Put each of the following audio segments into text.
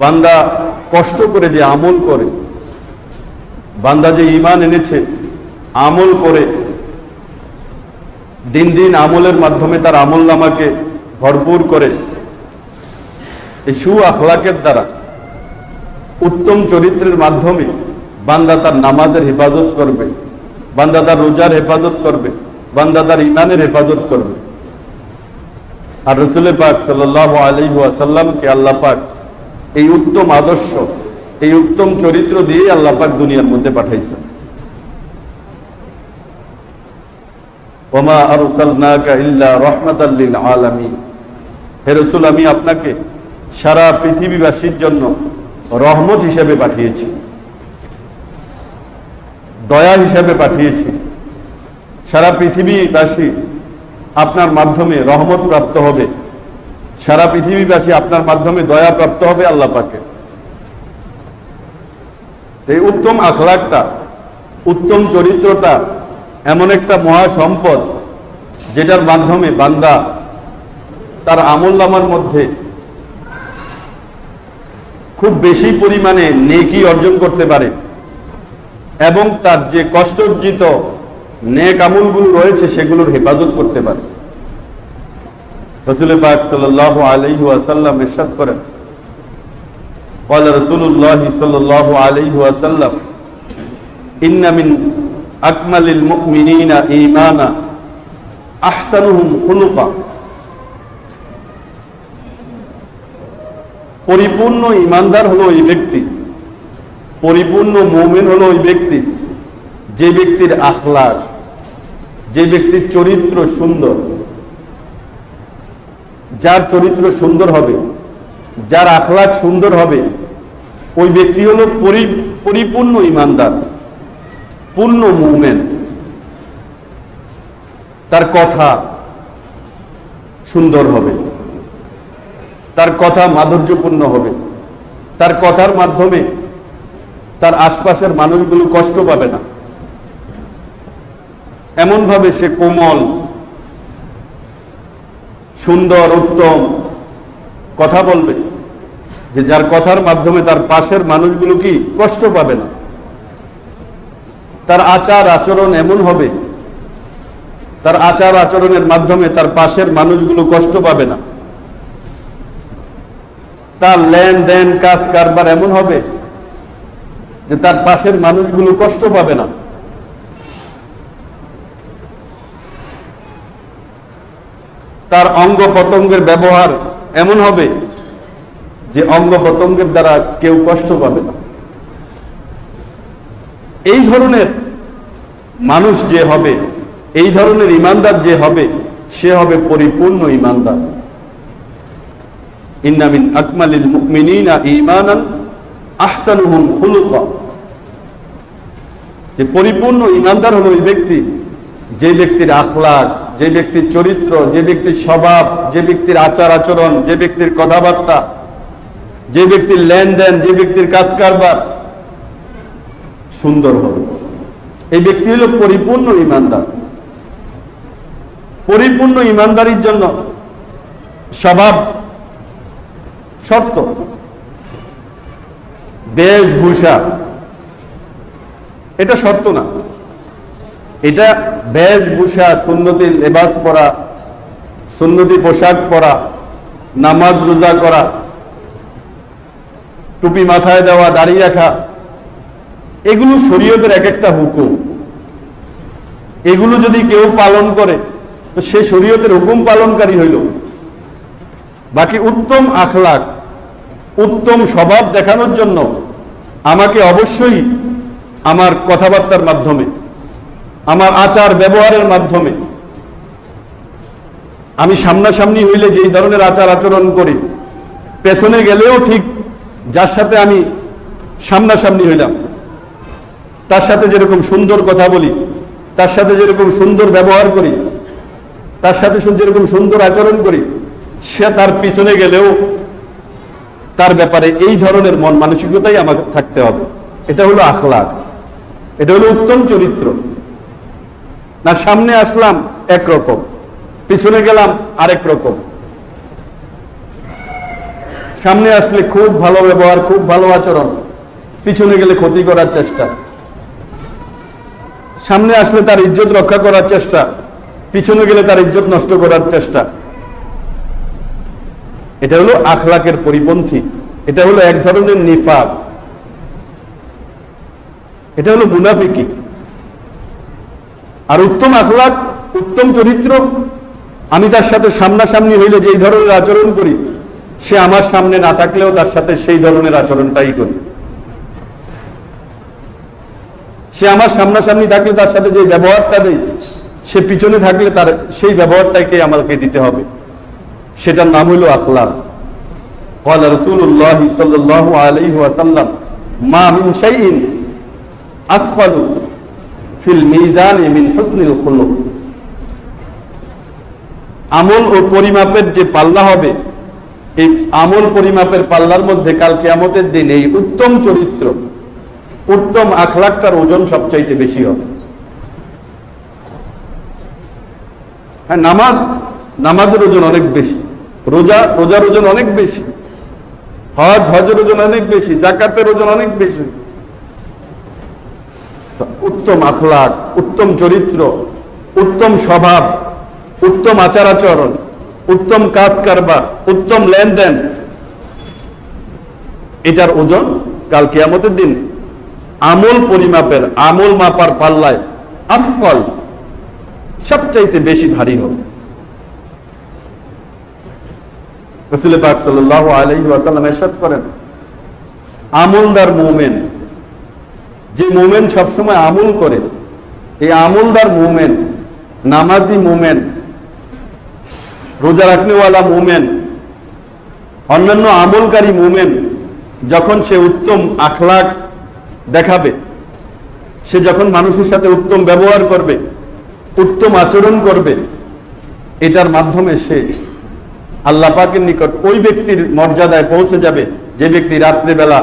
বান্দা কষ্ট করে যে আমল করে, বান্দা যে ইমান এনেছে, আমল করে, দিন দিন আমলের মাধ্যমে তার আমল নামাকে ভরপুর করে, এই সু আখলাকের দ্বারা উত্তম চরিত্রের মাধ্যমে বান্দা তার নামাজের হেফাজত করবে, বান্দা তার রোজার হেফাজত করবে, বান্দা তার ইমানের হেফাজত করবে। আর রসুল পাক সাল্লাহ আলী আসাল্লামকে আল্লাহ পাক এই উত্তম আদর্শ, এই উত্তম চরিত্র দিয়ে আল্লাহ পাক দুনিয়ার মধ্যে পাঠাইছেন। ওমা আরসালনাকা আমি আপনাকে সারা পৃথিবীবাসীর জন্য রহমত হিসেবে পাঠিয়েছি। দয়া হিসেবে পাঠিয়েছি। সারা পৃথিবীবাসী আপনার মাধ্যমে রহমত প্রাপ্ত হবে। সারা পৃথিবীবাসী আপনার মাধ্যমে দয়া প্রাপ্ত হবে আল্লাহ পাকে এই উত্তম আখলাকটা, উত্তম চরিত্রটা এমন একটা মহা সম্পদ যেটার মাধ্যমে বান্দা তার আমল নামার মধ্যে খুব বেশি পরিমাণে নেকি অর্জন করতে পারে এবং তার যে কষ্টার্জিত নেক আমলগুলো রয়েছে সেগুলোর হেফাজত করতে পারে। রসুল পাক সাল আলহি আসাল্লাম ইরশাদ করেন قال رسول الله صلى الله عليه وسلم إن من أكمل المؤمنين إيمانا أحسنهم خلقا পরিপূর্ণ ইমানদার হলো ওই ব্যক্তি পরিপূর্ণ মোমেন হলো ওই ব্যক্তি যে ব্যক্তির আখলার যে ব্যক্তির চরিত্র সুন্দর যার চরিত্র সুন্দর হবে, যার আখলাক সুন্দর হবে, ওই ব্যক্তি হলো পরিপূর্ণ ইমানদার, পূর্ণ মুভমেন্ট তার কথা সুন্দর হবে, তার কথা মাধুর্যপূর্ণ হবে, তার কথার মাধ্যমে তার আশপাশের মানুষগুলো কষ্ট পাবে না। এমনভাবে সে কোমল সুন্দর, উত্তম কথা বলবে। যে যার কথার মাধ্যমে তার পাশের মানুষগুলো কি কষ্ট পাবে না? তার আচার, আচরণ এমন হবে, তার আচার, আচরণের মাধ্যমে তার পাশের মানুষগুলো কষ্ট পাবে না। তার লেনদেন কাজ কারবার এমন হবে যে তার পাশের মানুষগুলো কষ্ট পাবে না। তার অঙ্গ পতঙ্গের ব্যবহার এমন হবে যে অঙ্গ পতঙ্গের দ্বারা কেউ কষ্ট পাবে না। এই ধরনের মানুষ যে হবে, এই ধরনের ইমানদার যে হবে, সে হবে পরিপূর্ণ ইমানদার। ইন্নামিন আকমালিল মুমিনিনা ঈমানান আহসানুহুম খুলুকা। যে পরিপূর্ণ ইমানদার হলো ওই ব্যক্তি, যে ব্যক্তির আখলাক যে ব্যক্তির চরিত্র, যে ব্যক্তির স্বভাব, যে ব্যক্তির আচার আচরণ, যে ব্যক্তির কথাবার্তা, যে ব্যক্তির লেনদেন, যে ব্যক্তির কাজ কারবার সুন্দর হবে। এই ব্যক্তি হলো পরিপূর্ণ ইমানদার। পরিপূর্ণ ইমানদারির জন্য স্বভাব শর্ত। বেশভূষা। এটা শর্ত না। এটা বেশভূষা, সুন্নতি লেবাস পরা, সুন্নতি পোশাক পরা, নামাজ রোজা করা, টুপি মাথায় দেওয়া, দাড়ি রাখা, এগুলো শরীয়তের এক একটা হুকুম। এগুলো যদি কেউ পালন করে, তো সে শরীয়তের হুকুম পালনকারী হইল। বাকি উত্তম আখলাক, উত্তম স্বভাব দেখানোর জন্য আমাকে অবশ্যই আমার কথাবার্তার মাধ্যমে আমার আচার ব্যবহারের মাধ্যমে। আমি সামনাসামনি হইলে যেই ধরনের আচার আচরণ করি, পেছনে গেলেও ঠিক যার সাথে আমি সামনাসামনি হইলাম। তার সাথে যেরকম সুন্দর কথা বলি, তার সাথে যেরকম সুন্দর ব্যবহার করি, তার সাথে যেরকম সুন্দর আচরণ করি, সে তার পিছনে গেলেও তার ব্যাপারে এই ধরনের মন মানসিকতাই আমাকে থাকতে হবে। এটা হলো আখলাক। এটা হলো উত্তম চরিত্র। না, সামনে আসলাম একরকম, পিছনে গেলাম আরেক রকম। সামনে আসলে খুব ভালো ব্যবহার, খুব ভালো আচরণ, পিছনে গেলে ক্ষতি করার চেষ্টা। সামনে আসলে তার ইজ্জত রক্ষা করার চেষ্টা, পিছনে গেলে তার ইজ্জত নষ্ট করার চেষ্টা। এটা হলো আখলাকের পরিপন্থী, এটা হলো এক ধরনের নিফাক। এটা হলো মুনাফিকি। আর উত্তম আখলাক উত্তম চরিত্র আমি তার সাথে সামনাসামনি হইলে যেই ধরনের আচরণ করি সে আমার সামনে না থাকলেও তার সাথে সেই ধরনের আচরণটাই করি সে আমার সামনাসামনি থাকলে তার সাথে যে ব্যবহারটা দেয় সে পিছনে থাকলে তার সেই ব্যবহারটাকে আমাকে দিতে হবে সেটার নাম হলো আখলাক قال رسول الله صلى الله عليه وسلم ما من شيء أسفل আমল ও পরিমাপের যে পাল্লা হবে, এই আমল পরিমাপের পাল্লার মধ্যে কাল কেয়ামতের দিন এই উত্তম চরিত্র, উত্তম আখলাখটার ওজন সবচাইতে বেশি হবে। হ্যাঁ নামাজ, নামাজের ওজন অনেক বেশি, রোজা, রোজার ওজন অনেক বেশি, হজ, হজের ওজন অনেক বেশি, জাকাতের ওজন অনেক বেশি। উত্তম আখলাক, উত্তম চরিত্র, উত্তম স্বভাব, উত্তম আচার আচরণ উত্তম কাজ কারবার, উত্তম লেনদেন। এটার ওজন কাল কিয়ামতের দিন। আমল পরিমাপের, আমল মাপার পাল্লায় আসফল সবচাইতে বেশি ভারী হবে রসুল পাক সাল্লাহ আলহি ওয়াসাল্লাম এরশাদ করেন, আমলদার মোমেন যে মোমেন সবসময় আমল করে, এই আমলদার মোমেন, নামাজি মোমেন, রোজা রাখনেওয়ালা মোমেন, অন্যান্য আমলকারী মোমেন, যখন সে উত্তম আখলাক দেখাবে, সে যখন মানুষের সাথে উত্তম ব্যবহার করবে, উত্তম আচরণ করবে, এটার মাধ্যমে সে আল্লাহ পাকের নিকট ওই ব্যক্তির মর্যাদায় পৌঁছে যাবে, যে ব্যক্তি রাত্রেবেলা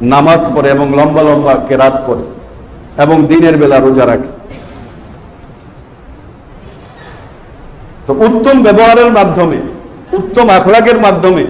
নামাজ পড়ে এবং লম্বা লম্বা কেরাত পড়ে এবং দিনের বেলা রোজা রাখে। তো উত্তম ব্যবহারের মাধ্যমে, উত্তম আখলাকের মাধ্যমে,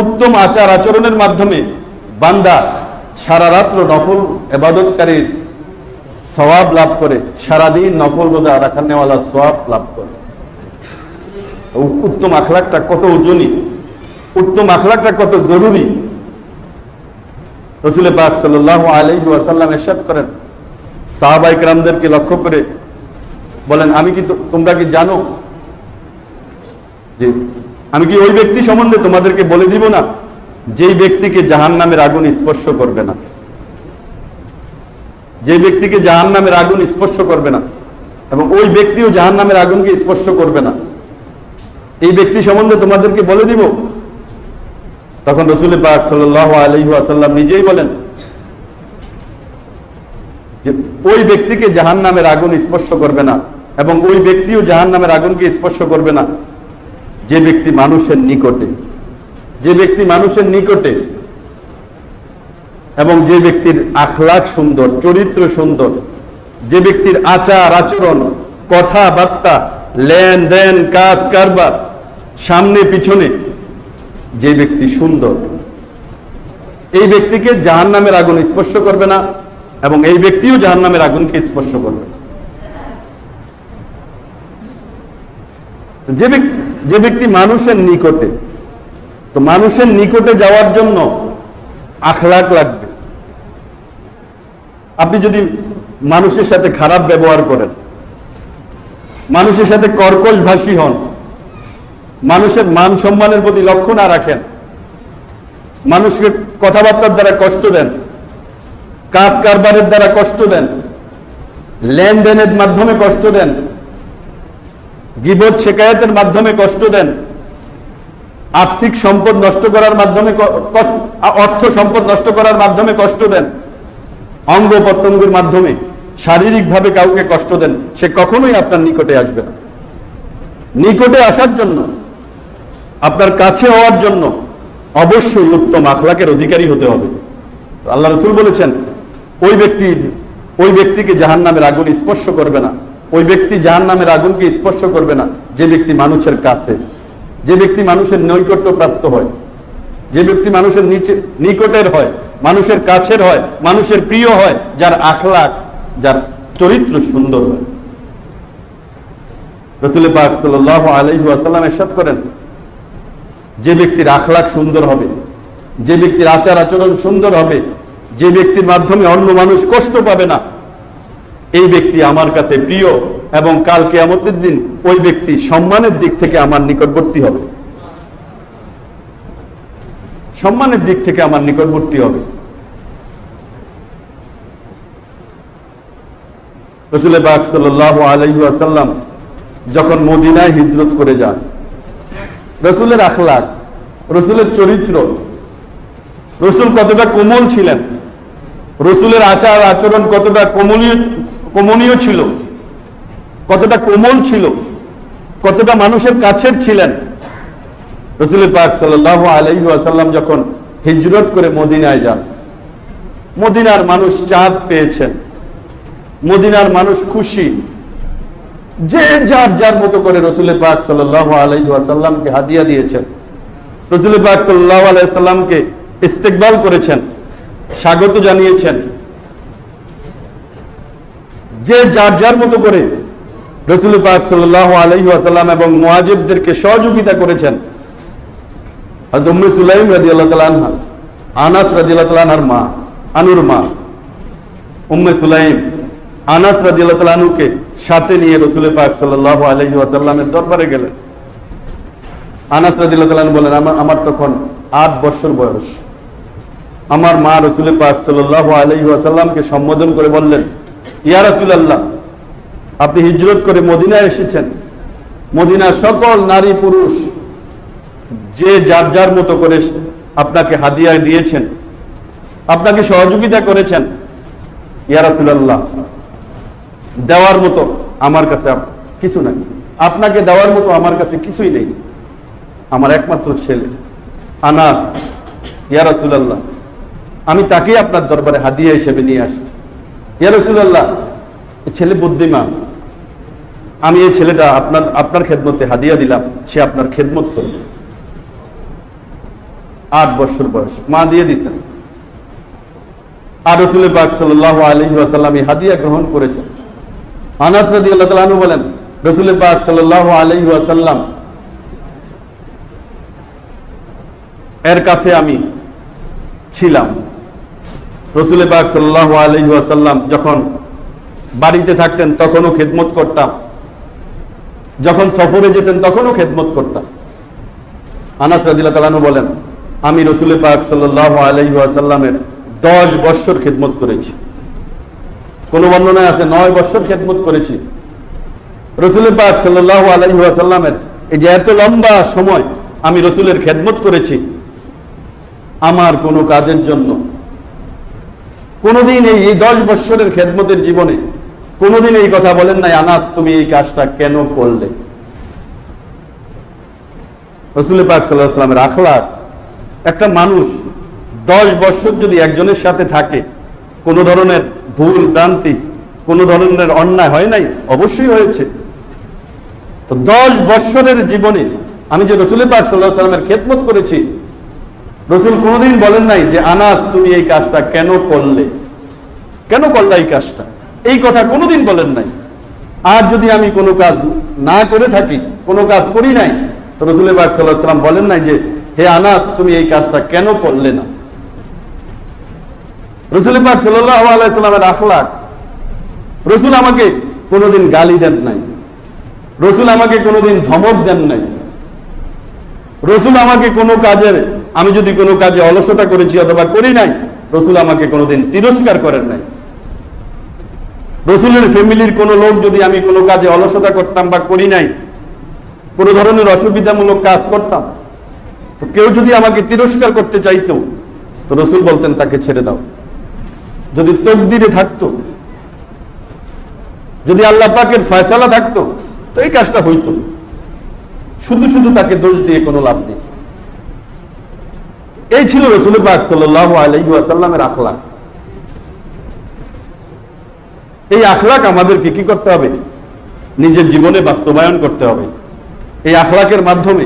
উত্তম আচার আচরণের মাধ্যমে বান্দা সারা রাত্র নফল এবাদতকারীর সওয়াব লাভ করে, সারাদিন নফল রোজা রাখানেওয়ালা সওয়াব লাভ করে। উত্তম আখলাকটা কত ওজনী, উত্তম আখলাকটা কত জরুরি রসুল পাক সাল্লাহ আলহি ওয়াসাল্লাম এরশাদ করেন। সাহাবাই রামদেরকে লক্ষ্য করে বলেন, আমি কি তোমরা কি জানো যে আমি কি ওই ব্যক্তি সম্বন্ধে তোমাদেরকে বলে দিব না যেই ব্যক্তিকে জাহান নামের আগুন স্পর্শ করবে না? যে ব্যক্তিকে জাহান নামের আগুন স্পর্শ করবে না এবং ওই ব্যক্তিও জাহান নামের আগুনকে স্পর্শ করবে না? এই ব্যক্তি সম্বন্ধে তোমাদেরকে বলে দিব তখন রসুল পাক সাল আলহি আসাল্লাম নিজেই বলেন যে ওই ব্যক্তিকে জাহান নামের আগুন স্পর্শ করবে না এবং ওই ব্যক্তিও জাহান নামের আগুনকে স্পর্শ করবে না। যে ব্যক্তি মানুষের নিকটে, যে ব্যক্তি মানুষের নিকটে এবং যে ব্যক্তির আখলাখ সুন্দর, চরিত্র সুন্দর, যে ব্যক্তির আচার, আচরণ, কথাবার্তা, লেনদেন কাজ কারবার সামনে পিছনে যে ব্যক্তি সুন্দর, এই ব্যক্তিকে জাহান নামের আগুন স্পর্শ করবে না এবং এই ব্যক্তিও জাহান নামের আগুনকে স্পর্শ করবে। যে ব্যক্তি যে ব্যক্তি মানুষের নিকটে, তো মানুষের নিকটে যাওয়ার জন্য আখলাক লাগবে। আপনি যদি মানুষের সাথে খারাপ ব্যবহার করেন, মানুষের সাথে কর্কশ ভাষী হন মানুষের মান সম্মানের প্রতি লক্ষ্য না রাখেন। মানুষকে কথাবার্তার দ্বারা কষ্ট দেন, কাজ কারবারের দ্বারা কষ্ট দেন, লেনদেনের মাধ্যমে কষ্ট দেন, গিবত শেখায়তের মাধ্যমে কষ্ট দেন, আর্থিক সম্পদ নষ্ট করার মাধ্যমে অর্থ সম্পদ নষ্ট করার মাধ্যমে কষ্ট দেন, অঙ্গ প্রত্যঙ্গের মাধ্যমে শারীরিকভাবে কাউকে কষ্ট দেন, সে কখনোই আপনার নিকটে আসবে না। নিকটে আসার জন্য আপনার কাছে হওয়ার জন্য অবশ্যই উত্তম আখলাকের অধিকারী হতে হবে। আল্লাহ রসুল বলেছেন, ওই ব্যক্তি, ওই ব্যক্তিকে জাহান নামের আগুন স্পর্শ করবে না। ওই ব্যক্তি জাহান নামের আগুনকে স্পর্শ করবে না। যে ব্যক্তি মানুষের কাছে, যে ব্যক্তি মানুষের নৈকট্য প্রাপ্ত হয়, যে ব্যক্তি মানুষের নিচে, নিকটের হয়, মানুষের কাছের হয়, মানুষের প্রিয় হয়, যার আখলাক, যার চরিত্র সুন্দর হয়। রসুল পাক সাল আলহি আসাল্লাম এরশাদ করেন যে ব্যক্তির আখলাক সুন্দর হবে, যে ব্যক্তির আচার আচরণ সুন্দর হবে, যে ব্যক্তির মাধ্যমে অন্য মানুষ কষ্ট পাবে না, এই ব্যক্তি আমার কাছে প্রিয় এবং কাল কেয়ামতের দিন ওই ব্যক্তি সম্মানের দিক থেকে আমার নিকটবর্তী হবে। সম্মানের দিক থেকে আমার নিকটবর্তী হবে। রসুল বাক যখন মদিনায় হিজরত করে যান রসুলের আখলাক, রসুলের চরিত্র। রসুল কতটা কোমল ছিলেন, রসুলের আচার, আচরণ কতটা কোমলীয়, কোমনীয় ছিল, কতটা কোমল ছিল, কতটা মানুষের কাছের ছিলেন। রসুল পাক সাল আলহি আসাল্লাম যখন হিজরত করে মদিনায় যান, মদিনার মানুষ চাঁদ পেয়েছেন, মদিনার মানুষ খুশি যে যার যার মতো করে রসুল পাক সাল্লাহ আলাইসাল্লামকে হাদিয়া দিয়েছেন রসুল পাক সাল্লাহ আলাইসাল্লামকে ইস্তেকবাল করেছেন, স্বাগত জানিয়েছেন, যে যার যার মতো করে রসুল পাক সাল্লাহ আলহি আসাল্লাম এবং মোয়াজিবদেরকে সহযোগিতা করেছেন সুলাইম রাজি আল্লাহ তালানহা আনাস রাজি আল্লাহ তালানহার মা, আনুর মা, উম্মে সুলাইম, আনাস রাজিয়াল্লাহ তালানুকে সাথে নিয়ে রসুল পাক সাল্লাহ আলহি দরবারে গেলেন। আনাস রাজিল্লাহ বলেন, আমার আমার তখন আট বছর বয়স। আমার মা রসুল পাক সাল্লাহ আলহি সম্বোধন করে বললেন, ইয়া রসুল আল্লাহ আপনি হিজরত করে মদিনায় এসেছেন। মদিনার সকল নারী পুরুষ যে যার যার মতো করে আপনাকে হাদিয়া দিয়েছেন, আপনাকে সহযোগিতা করেছেন, ইয়া দেওয়ার মতো আমার কাছে কিছু নাই। আপনাকে দেওয়ার মতো আমার কাছে কিছুই নেই। আমার একমাত্র ছেলে। আনাস, ইয়া আমি তাকেই আপনার দরবারে হাদিয়া হিসেবে নিয়ে আসছি। ইয়া রাসূলুল্লাহ ছেলে বুদ্ধিমান। আমি এই ছেলেটা আপনার আপনার খেদমতে হাদিয়া দিলাম, সে আপনার খেদমত করবে। আট বছর বয়স, মা দিয়ে দিছেন আর রসুল পাক সাল্লাহ আসাল্লাম হাদিয়া গ্রহণ করেছেন। আনাস রাদি আল্লাহ বলেন রসুল পাক সাল্লাহ আলহি আসাল্লাম এর কাছে আমি ছিলাম। রসুল পাক সাল্লাহ আলহি আসাল্লাম যখন বাড়িতে থাকতেন, তখনও খেদমত করতাম। যখন সফরে যেতেন, তখনও খেদমত করতাম। আনাস রাদিল্লাহ তালানু বলেন, আমি রসুল পাক সাল্লাহ আলহি আসাল্লামের দশ বৎসর খেদমত করেছি। কোন বর্ণনায় আছে, নয় বৎসর খেদমত করেছি। রসুল পাক সাল্লাহ আলহি আসাল্লামের এই যে এত লম্বা সময় আমি রসুলের খেদমত করেছি, আমার কোনো কাজের জন্য। কোনোদিন এই দশ বৎসরের খেদমতের জীবনে কোনোদিন এই কথা বলেন নাই, আনাস, তুমি এই কাজটা কেন করলে? রসুল পাক সাল্লাহ সাল্লামের আখলাক, একটা মানুষ দশ বছর যদি একজনের সাথে থাকে, কোনো ধরনের ভুল, ভ্রান্তি, কোনো ধরনের অন্যায় হয় নাই? অবশ্যই হয়েছে। তো দশ বৎসরের জীবনে আমি যে রসুল পাক সাল্লাহ সাল্লামের খেদমত করেছি, রসুল কোনোদিন বলেন নাই যে, আনাস, তুমি এই কাজটা কেন করলে? কেন করলে এই কাজটা? এই কথা কোনোদিন বলেন নাই। আর যদি আমি কোনো কাজ না করে থাকি, কোনো কাজ করি নাই, তো রসুল পাক সাল্লাহ সাল্লাম বলেন নাই যে, হে আনাস, তুমি এই কাজটা কেন করলে না? রসুল পাক সাল্লাহ আলাইসাল্লামের আখলাক। রসুল আমাকে কোনোদিন গালি দেন নাই। রসুল আমাকে কোনোদিন ধমক দেন নাই। রসুল আমাকে কোনো কাজের, আমি যদি কোনো কাজে অলসতা করেছি অথবা করি নাই, রসুল আমাকে কোনোদিন তিরস্কার করেন নাই। রসুলের ফ্যামিলির কোনো লোক যদি আমি কোনো কাজে অলসতা করতাম বা করি নাই, কোনো ধরনের অসুবিধামূলক কাজ করতাম, তো কেউ যদি আমাকে তিরস্কার করতে চাইতো, তো রসুল বলতেন তাকে ছেড়ে দাও। যদি তকদিরে থাকতো, যদি আল্লাহ পাকের ফয়সালা থাকতো, তো এই কাজটা হইতো। শুধু শুধু তাকে দোষ দিয়ে কোনো লাভ নেই। এই ছিল রসুল পাক সাল্লাহ আলহিহাসাল্লামের আখলাক। এই আখলাক আমাদেরকে কি করতে হবে? নিজের জীবনে বাস্তবায়ন করতে হবে। এই আখলাকের মাধ্যমে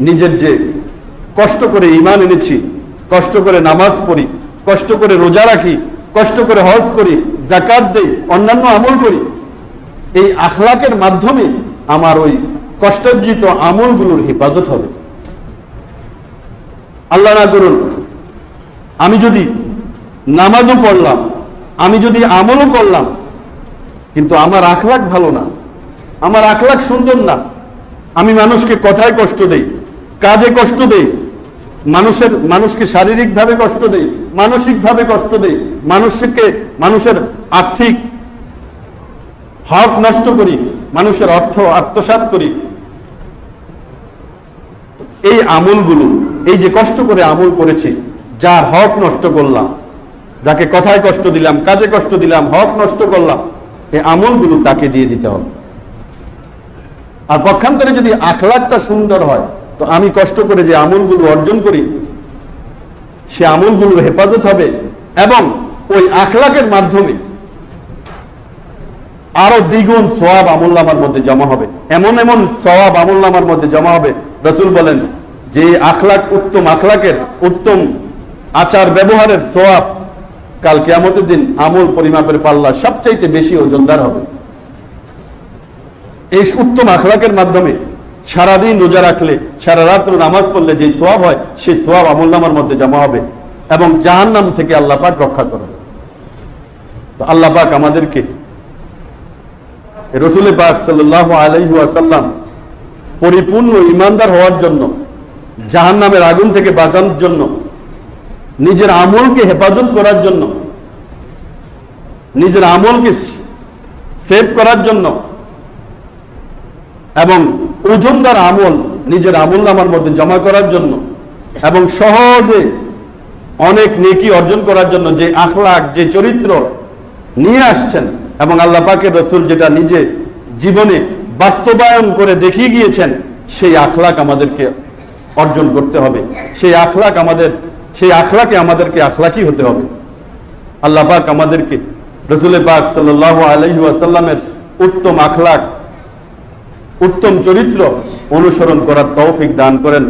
নিজের যে কষ্ট করে ইমান এনেছি, কষ্ট করে নামাজ পড়ি, কষ্ট করে রোজা রাখি কষ্ট করে হজ করি জাকাত দেই, অন্যান্য আমল করি, এই আখলাকের মাধ্যমে আমার ওই কষ্টার্জিত আমলগুলোর হেফাজত হবে। আল্লাহ না করুন, আমি যদি নামাজও পড়লাম, আমি যদি আমলও করলাম, কিন্তু আমার আখলাক ভালো না, আমার আখলাক সুন্দর না, আমি মানুষকে কথায় কষ্ট দেই, কাজে কষ্ট দেই মানুষের, মানুষকে শারীরিকভাবে কষ্ট দেই, মানসিকভাবে কষ্ট দেই, মানুষকে, মানুষের আর্থিক হক নষ্ট করি, মানুষের অর্থ আত্মসাৎ করি। এই আমলগুলো, এই যে কষ্ট করে আমল করেছি, যার হক নষ্ট করলাম, যাকে কথায় কষ্ট দিলাম, কাজে কষ্ট দিলাম, হক নষ্ট করলাম, এই আমলগুলো তাকে দিয়ে দিতে হবে। আর পক্ষান্তরে যদি আখলাকটা সুন্দর হয় তো আমি কষ্ট করে যে আমলগুলো অর্জন করি, সে আমলগুলোর হেফাজত হবে এবং ওই আখলাকের মাধ্যমে আরও দ্বিগুণ সোয়াব আমুল্লামার মধ্যে জমা হবে। এমন এমন সোয়াব আমুল্লামার মধ্যে জমা হবে। রসুল বলেন, যে আখলাক উত্তম আখলাকের উত্তম আচার ব্যবহারের সোয়াব কাল কেয়ামতের দিন আমল পরিমাপের পাল্লা সবচাইতে বেশি ওজনদার হবে। এই উত্তম আখলাকের মাধ্যমে সারাদিন রোজা রাখলে, সারা রাত্র নামাজ পড়লে যে সোয়াব হয়, সেই সোয়াব আমুল্লামার মধ্যে জমা হবে এবং জাহান্নাম থেকে আল্লাহ পাক রক্ষা করবে। তো আল্লাহ পাক আমাদেরকে রসুল পাক সাল্লাহ আলাইসাল্লাম পরিপূর্ণ ইমানদার হওয়ার জন্য জাহান নামের আগুন থেকে বাঁচানোর জন্য, নিজের আমলকে হেফাজত করার জন্য, নিজের আমলকে সেভ করার জন্য এবং ওজনদার আমল, নিজের আমল নামার মধ্যে জমা করার জন্য এবং সহজে অনেক নেকি অর্জন করার জন্য যে আখলাক, যে চরিত্র নিয়ে আসছেন এবং আল্লাহ পাকের রসুল যেটা নিজে জীবনে বাস্তবায়ন করে দেখিয়ে গিয়েছেন, সেই আখলাক আমাদেরকে অর্জন করতে হবে। সেই আখলাক আমাদের, সেই আখলাকে আমাদেরকে আখলাকি হতে হবে। আল্লাহ পাক আমাদেরকে, রসুল পাক সাল্লাহ আলহি আসাল্লামের উত্তম আখলাক উত্তম চরিত্র অনুসরণ করার তৌফিক দান করেন।